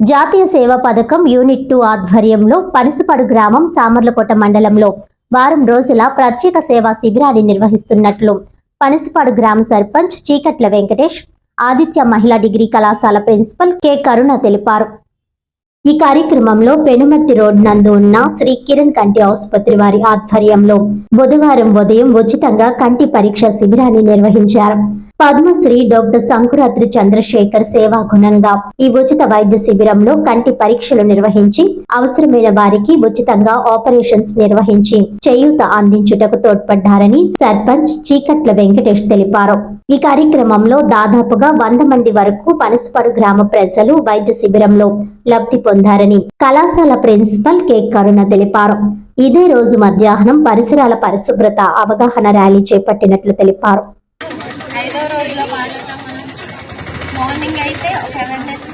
జాతీయ సేవా పథకం యూనిట్ టూ ఆధ్వర్యంలో పనసపాడు గ్రామం సామర్లకోట మండలంలో వారం రోజుల ప్రత్యేక సేవా శిబిరాన్ని నిర్వహిస్తున్నట్లు పనసపాడు గ్రామ సర్పంచ్ చీకట్ల వెంకటేష్ ఆదిత్య మహిళా డిగ్రీ కళాశాల ప్రిన్సిపల్ కె కరుణ తెలిపారు. ఈ కార్యక్రమంలో పెనుమర్తి రోడ్ నందు ఉన్న శ్రీ కిరణ్ కంటి ఆసుపత్రి వారి ఆధ్వర్యంలో బుధవారం ఉదయం ఉచితంగా కంటి పరీక్ష శిబిరాన్ని నిర్వహించారు. పద్మశ్రీ డాక్టర్ సంకురాత్రి చంద్రశేఖర్ సేవా గుణంగా ఈ ఉచిత వైద్య శిబిరంలో కంటి పరీక్షలు నిర్వహించి అవసరమైన వారికి ఉచితంగా ఆపరేషన్స్ నిర్వహించి చేయూత అందించుటకు తోడ్పడ్డారని సర్పంచ్ చీకట్ల వెంకటేష్ తెలిపారు. ఈ కార్యక్రమంలో దాదాపుగా వంద మంది వరకు పనసపడు గ్రామ ప్రజలు వైద్య శిబిరంలో లబ్ధి పొందారని కళాశాల ప్రిన్సిపల్ కె. కరుణ తెలిపారు. ఇదే రోజు మధ్యాహ్నం పరిసరాల పరిశుభ్రత అవగాహన ర్యాలీ చేపట్టినట్లు తెలిపారు ఐదో రోజులో భాగంగా మనం మార్నింగ్ అయితే ఒక అవేర్నెస్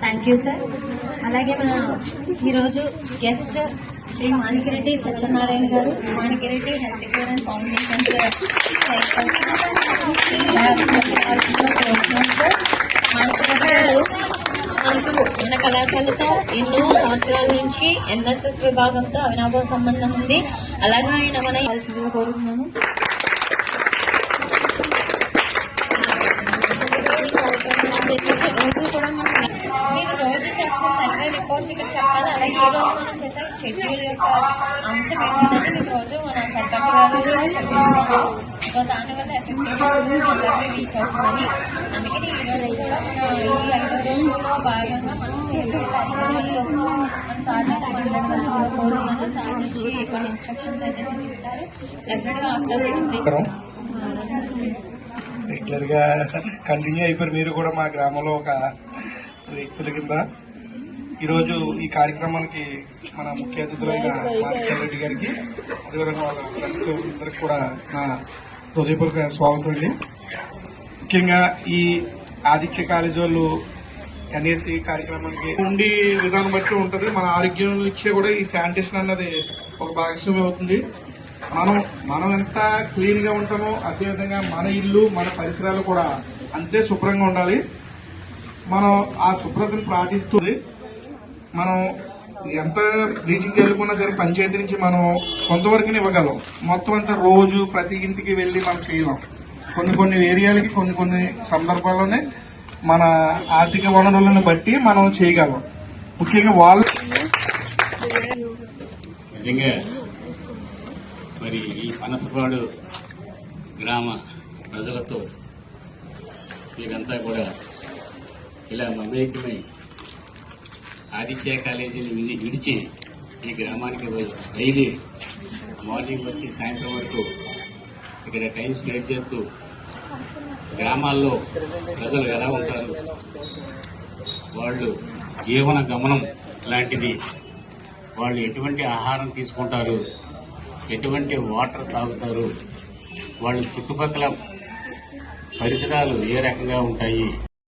థ్యాంక్ యూ సార్ అలాగే మన ఈరోజు గెస్ట్ శ్రీ మాణికిరెడ్డి సత్యనారాయణ గారు Manikireddy health care and foundation మనకు మన కళాశాలతో ఎన్నో సంవత్సరాల నుంచి ఎన్ఎస్ఎస్ విభాగంతో అవినాభావ సంబంధం ఉంది. అలాగే ఆయన మన కలిసిగా కోరుతున్నాను రోజు కూడా మనం మీరు రోజు చేస్తే సర్వే రిపోర్ట్స్ ఇక్కడ చెప్పాలి. అలాగే ఈ రోజు మనం చేసే షెడ్యూల్ యొక్క అంశం ఏంటంటే మీకు రోజు మన సర్పంచ్ గారు చెప్పేస్తున్నాము సో దానివల్ల ఎఫెక్ట్ రీచ్ అవుతుందని. అందుకని ఈ రోజు కూడా మన ఈ ఐదో రోజు భాగంగా మనం చేసే కార్యక్రమాల కోసం మన సార్ సార్ నుంచి కొన్ని ఇన్స్ట్రక్షన్స్ అయితే డెఫినెట్గా ఆఫ్టర్ రెగ్యులర్గా కంటిన్యూ అయిపోయారు మీరు కూడా మా గ్రామంలో ఒక వ్యక్తుల కింద. ఈరోజు ఈ కార్యక్రమానికి మన ముఖ్య అతిథులైన మార్కెట్ రెడ్డి గారికి అదేవిధంగా వాళ్ళ ఫ్రెండ్స్ అందరికి కూడా నా హృదయపూర్వక స్వాగతం అండి. ముఖ్యంగా ఈ ఆదిత్య కాలేజ్ వాళ్ళు ఎన్ఏసి కార్యక్రమానికి ఉండి విధానం బట్టి ఉంటుంది. మన ఆరోగ్యం ఇచ్చే కూడా ఈ శానిటేషన్ అన్నది ఒక భాగస్వామ్యం అవుతుంది. మనం మనం ఎంత క్లీన్గా ఉంటామో అదేవిధంగా మన ఇల్లు మన పరిసరాలు కూడా అంతే శుభ్రంగా ఉండాలి. మనం ఆ శుభ్రతను పాటిస్తుంది మనం ఎంత బ్లీచింగ్ వెళ్ళుకున్నా సరే పంచాయతీ నుంచి మనం కొంతవరకు ఇవ్వగలం. మొత్తం అంతా రోజు ప్రతి ఇంటికి వెళ్ళి మనం చేయలేం. కొన్ని కొన్ని ఏరియాలకి కొన్ని కొన్ని సందర్భాల్లోనే మన ఆర్థిక వనరులను బట్టి మనం చేయగలం. ముఖ్యంగా వాళ్ళు నిజంగా మరి ఈ పనసపాడు గ్రామ ప్రజలతో మీరంతా కూడా ఇలా మమేకమై ఆదిత్య కాలేజీని విడిచి ఈ గ్రామానికి డైలీ మార్నింగ్ వచ్చి సాయంత్రం వరకు ఇక్కడ టైం స్పెండ్ చేస్తూ గ్రామాల్లో ప్రజలు ఎలా ఉంటారు? వాళ్ళు జీవన గమనం లాంటిది. వాళ్ళు ఎటువంటి ఆహారం తీసుకుంటారు? ఎటువంటి వాటర్ తాగుతారు? వాళ్ళ చుట్టుపక్కల పరిసరాలు ఏ రకంగా ఉంటాయి?